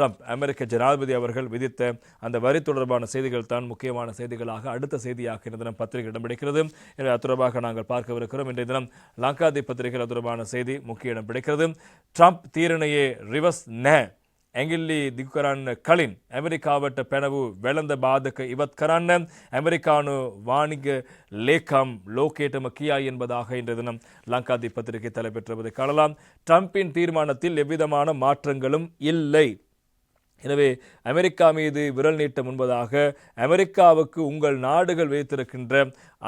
Trump அமெரிக்க ஜனாதிபதி அவர்கள் விதித்த அந்த வரி தொடர்பான செய்திகள் தான் முக்கியமான செய்திகளாக அடுத்த செய்தியாக இந்த தினம் பத்திரிகை இடம் பிடிக்கிறது. எனவே அது தொடர்பாக நாங்கள் பார்க்கவிருக்கிறோம். இன்றைய தினம் லங்காதி பத்திரிகை அது தொடர்பான செய்தி முக்கிய இடம் பிடிக்கிறது. ட்ரம்ப் தீரணையே ரிவர்ஸ் நே. ಎಂಗಿಲ್ಲಿ ದಿಕ್ಕರಾನ್ கலின் அமெரிக்காவட்ட ಪೆಣವು ವೆಳಂದ ಬಾಧಕ ಇವತ್ அமெரிக்கானு வாணிக லேக்கம் லேகாம் லோகேட்டம கியா என்பதாக இன்றைய தினம் லங்காதி பத்திரிகை தலைப்பெற்றுவதை காணலாம். ட்ரம்பின் தீர்மானத்தில் எவ்விதமான மாற்றங்களும் இல்லை. எனவே அமெரிக்கா மீது விரல் நீட்ட முன்பதாக அமெரிக்காவுக்கு உங்கள் நாடுகள் வைத்திருக்கின்ற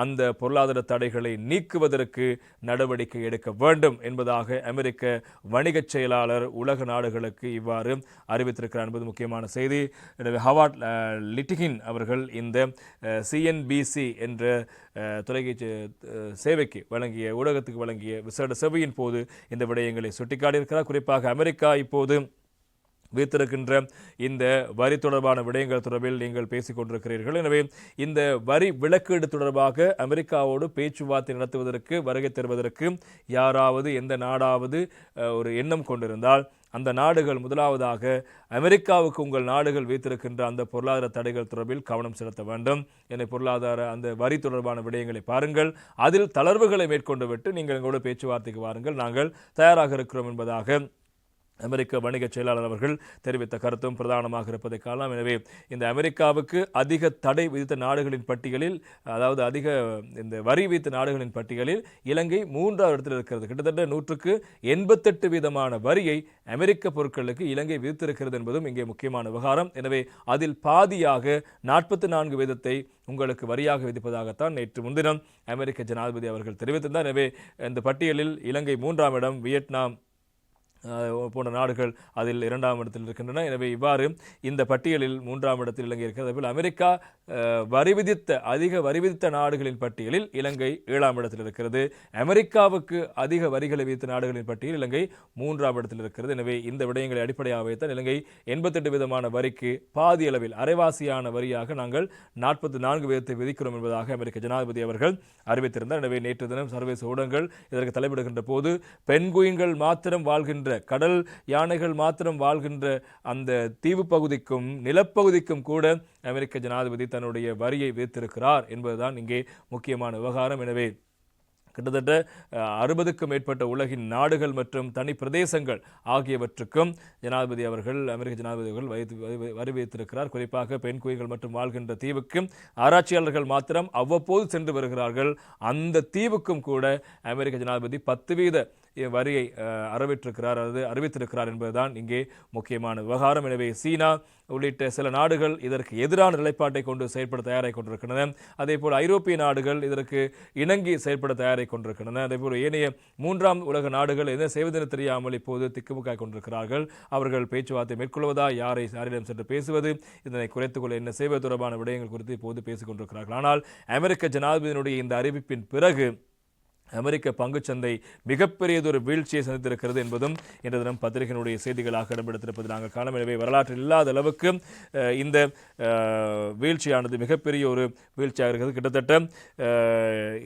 அந்த பொருளாதார தடைகளை நீக்குவதற்கு நடவடிக்கை எடுக்க வேண்டும் என்பதாக அமெரிக்க வணிகச் செயலாளர் உலக நாடுகளுக்கு இவ்வாறு அறிவித்திருக்கிறார் என்பது முக்கியமான செய்தி. எனவே ஹவார்ட் லிட்டிகின் அவர்கள் இந்த சிஎன்பிசி என்ற துறை சேவைக்கு வழங்கிய ஊடகத்துக்கு வழங்கிய விசேட சேவையின் போது இந்த விடயங்களை சுட்டிக்காட்டியிருக்கிறார். குறிப்பாக அமெரிக்கா இப்போது வைத்திருக்கின்ற இந்த வரி தொடர்பான விடயங்கள் தொடர்பில் நீங்கள் பேசிக் கொண்டிருக்கிறீர்கள் எனவே இந்த வரி விலக்கீடு தொடர்பாக அமெரிக்காவோடு பேச்சுவார்த்தை நடத்துவதற்கு வருகை தருவதற்கு யாராவது எந்த நாடாவது ஒரு எண்ணம் கொண்டிருந்தால் அந்த நாடுகள் முதலாவதாக அமெரிக்காவுக்கு உங்கள் நாடுகள் வைத்திருக்கின்ற அந்த பொருளாதார தடைகள் தொடர்பில் கவனம் செலுத்த வேண்டும். என பொருளாதார அந்த வரி தொடர்பான விடயங்களை பாருங்கள். அதில் தளர்வுகளை மேற்கொண்டு விட்டு நீங்கள் எங்களோட பேச்சுவார்த்தைக்கு வாருங்கள். நாங்கள் தயாராக இருக்கிறோம் என்பதாக அமெரிக்க வணிக செயலாளர் அவர்கள் தெரிவித்த கருத்தும் பிரதானமாக இருப்பதை காணலாம். எனவே இந்த அமெரிக்காவுக்கு அதிக தடை விதித்த நாடுகளின் பட்டியலில் அதாவது அதிக இந்த வரி விதித்த நாடுகளின் பட்டியலில் இலங்கை மூன்றாவது இடத்தில் இருக்கிறது. கிட்டத்தட்ட நூற்றுக்கு எண்பத்தெட்டு வீதமான வரியை அமெரிக்க பொருட்களுக்கு இலங்கை விதித்திருக்கிறது என்பதும் இங்கே முக்கியமான விவகாரம். எனவே அதில் பாதியாக நாற்பத்தி நான்கு வீதத்தை உங்களுக்கு வரியாக விதிப்பதாகத்தான் நேற்று முன்தினம் அமெரிக்க ஜனாதிபதி அவர்கள் தெரிவித்திருந்தார். எனவே இந்த பட்டியலில் இலங்கை மூன்றாம் இடம் வியட்நாம் போன்ற நாடுகள் அதில் இரண்டாம் இடத்தில் இருக்கின்றன. எனவே இவ்வாறு இந்த பட்டியலில் மூன்றாம் இடத்தில் இலங்கை இருக்கிறது. போல் அமெரிக்கா வரி விதித்த அதிக வரி விதித்த நாடுகளின் பட்டியலில் இலங்கை ஏழாம் இடத்தில் இருக்கிறது. அமெரிக்காவுக்கு அதிக வரிகளை விதித்த நாடுகளின் பட்டியலில் இலங்கை மூன்றாம் இடத்தில் இருக்கிறது. எனவே இந்த விடயங்களை அடிப்படையாக வைத்தால் இலங்கை எண்பத்தெட்டு விதமான வரிக்கு பாதி அளவில் அரைவாசியான வரியாக நாங்கள் நாற்பத்தி நான்கு விதத்தை விதிக்கிறோம் என்பதாக அமெரிக்க ஜனாதிபதி அவர்கள் அறிவித்திருந்தார். எனவே நேற்று தினம் சர்வதேச ஊடகங்கள் இதற்கு தலைவிடுகின்ற போது பெண்குயின்கள் மாத்திரம் வாழ்கின்ற வாழ்கின்ற கடல் யானைகள் மாத்திரம் வாழ்கின்ற அந்த தீவு பகுதிக்கும் நிலப்பகுதிக்கும் கூட அமெரிக்க ஜனாதிபதி தன்னுடைய வரியை விதித்திருக்கிறார் என்பதுதான் இங்கே முக்கியமான விவகாரம். எனவே கிட்டத்தட்ட அறுபதுக்கும் மேற்பட்ட உலகின் நாடுகள் மற்றும் தனி பிரதேசங்கள் ஆகியவற்றுக்கும் ஜனாதிபதி அவர்கள் அமெரிக்க ஜனாதிபதி அவர்கள் வரி- வரி விதித்திருக்கிறார். குறிப்பாக பெண் குயில்கள் மற்றும் வாழ்கின்ற தீவுக்கும் ஆராய்ச்சியாளர்கள் மாத்திரம் அவ்வப்போது சென்று வருகிறார்கள். அந்த தீவுக்கும் கூட அமெரிக்க ஜனாதிபதி பத்து வீத வரியை அறிவித்திருக்கிறார் அல்லது அறிவித்திருக்கிறார் என்பதுதான் இங்கே முக்கியமான விவகாரம் எனவே சீனா உள்ளிட்ட சில நாடுகள் இதற்கு எதிரான நிலைப்பாட்டை கொண்டு செயல்பட தயாராக கொண்டிருக்கின்றன. அதேபோல் ஐரோப்பிய நாடுகள் இதற்கு இணங்கி செயல்பட தயாராக கொண்டிருக்கின்றன. அதேபோல் ஏனைய மூன்றாம் உலக நாடுகள் என்ன செய்வதென தெரியாமல் இப்போது திக்குமுக்காய் கொண்டிருக்கிறார்கள். அவர்கள் பேச்சுவார்த்தை மேற்கொள்வதா? யாரை யாரிடம் சென்று பேசுவது? இதனை குறைத்துக்கொள்ள என்ன செய்வது? தொடர்பான விடயங்கள் குறித்து இப்போது பேசிக் கொண்டிருக்கிறார்கள். ஆனால் அமெரிக்க ஜனாதிபதியினுடைய இந்த அறிவிப்பின் பிறகு அமெரிக்க பங்குச்சந்தை மிகப்பெரியதொரு வீழ்ச்சியை சந்தித்திருக்கிறது என்பதும் இன்று தினம் பத்திரிகையினுடைய செய்திகளாக இடம்பெடுத்திருப்பது. நாங்கள் காணும் எனவே வரலாற்றில் இல்லாத அளவுக்கு இந்த வீழ்ச்சியானது மிகப்பெரிய ஒரு வீழ்ச்சியாக இருக்கிறது. கிட்டத்தட்ட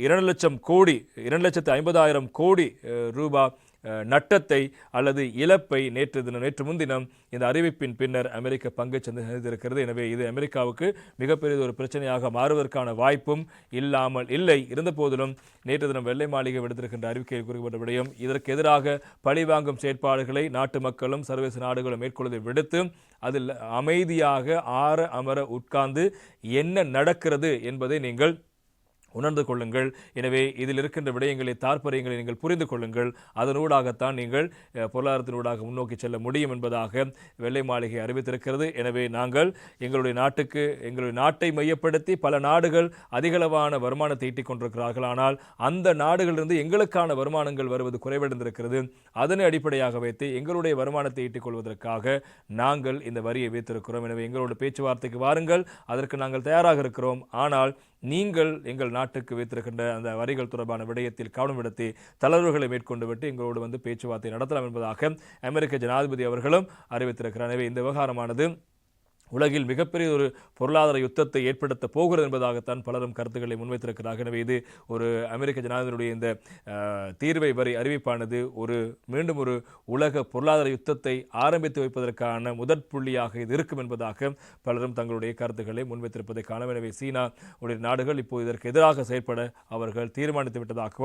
இரண்டு லட்சம் கோடி இரண்டு லட்சத்து ஐம்பதாயிரம் கோடி ரூபாய் நட்டத்தை அல்லது இழப்பை நேற்று தினம் நேற்று முன்தினம் இந்த அறிவிப்பின் பின்னர் அமெரிக்க பங்குச்சந்தை சந்தித்திருக்கிறது. எனவே இது அமெரிக்காவுக்கு மிகப்பெரிய ஒரு பிரச்சனையாக மாறுவதற்கான வாய்ப்பும் இல்லாமல் இல்லை. இருந்தபோதிலும் நேற்று தினம் வெள்ளை மாளிகை விடுத்திருக்கின்ற அறிவிக்கையில் குறிப்பிட்ட விடயம் இதற்கு எதிராக பழிவாங்கும் செயற்பாடுகளை நாட்டு மக்களும் சர்வதேச நாடுகளும் மேற்கொள்வதை விடுத்து அதில் அமைதியாக ஆற அமர உட்கார்ந்து என்ன நடக்கிறது என்பதை நீங்கள் உணர்ந்து கொள்ளுங்கள். எனவே இதில் இருக்கின்ற விடயங்களை தாற்பயங்களை நீங்கள் புரிந்து கொள்ளுங்கள். அதனூடாகத்தான் நீங்கள் பொருளாதாரத்தினூடாக முன்னோக்கி செல்ல முடியும் என்பதாக வெள்ளை மாளிகை அறிவித்திருக்கிறது. எனவே நாங்கள் எங்களுடைய நாட்டுக்கு எங்களுடைய நாட்டை மையப்படுத்தி பல நாடுகள் அதிகளவான வருமானத்தை ஈட்டிக் கொண்டிருக்கிறார்கள். ஆனால் அந்த நாடுகளிலிருந்து எங்களுக்கான வருமானங்கள் வருவது குறைவடைந்திருக்கிறது. அதனை அடிப்படையாக வைத்து எங்களுடைய வருமானத்தை ஈட்டிக் கொள்வதற்காக நாங்கள் இந்த வரியை வைத்திருக்கிறோம். எனவே எங்களோட பேச்சுவார்த்தைக்கு வாருங்கள். அதற்கு நாங்கள் தயாராக இருக்கிறோம். ஆனால் நீங்கள் எங்கள் நாட்டுக்கு வைத்திருக்கின்ற அந்த வரிகள் தொடர்பான விடயத்தில் கவனம் எடுத்து தளர்வுகளை மேற்கொண்டு விட்டு எங்களோடு வந்து பேச்சுவார்த்தை நடத்தலாம் என்பதாக அமெரிக்க ஜனாதிபதி அவர்களும் அறிவித்திருக்கிறார். எனவே இந்த விவகாரமானது உலகில் மிகப்பெரிய ஒரு பொருளாதார யுத்தத்தை ஏற்படுத்த போகிறது என்பதாகத்தான் பலரும் கருத்துக்களை முன்வைத்திருக்கிறார்கள். எனவே இது ஒரு அமெரிக்க ஜனாதிபதியுடைய இந்த தீர்வை வரி அறிவிப்பானது ஒரு மீண்டும் ஒரு உலக பொருளாதார யுத்தத்தை ஆரம்பித்து வைப்பதற்கான முதற் புள்ளியாக இது இருக்கும் என்பதாக பலரும் தங்களுடைய கருத்துக்களை முன்வைத்திருப்பதை காண. எனவே சீனா உடைய நாடுகள் இப்போது இதற்கு எதிராக செயற்பட அவர்கள் தீர்மானித்து விட்டதாகவும்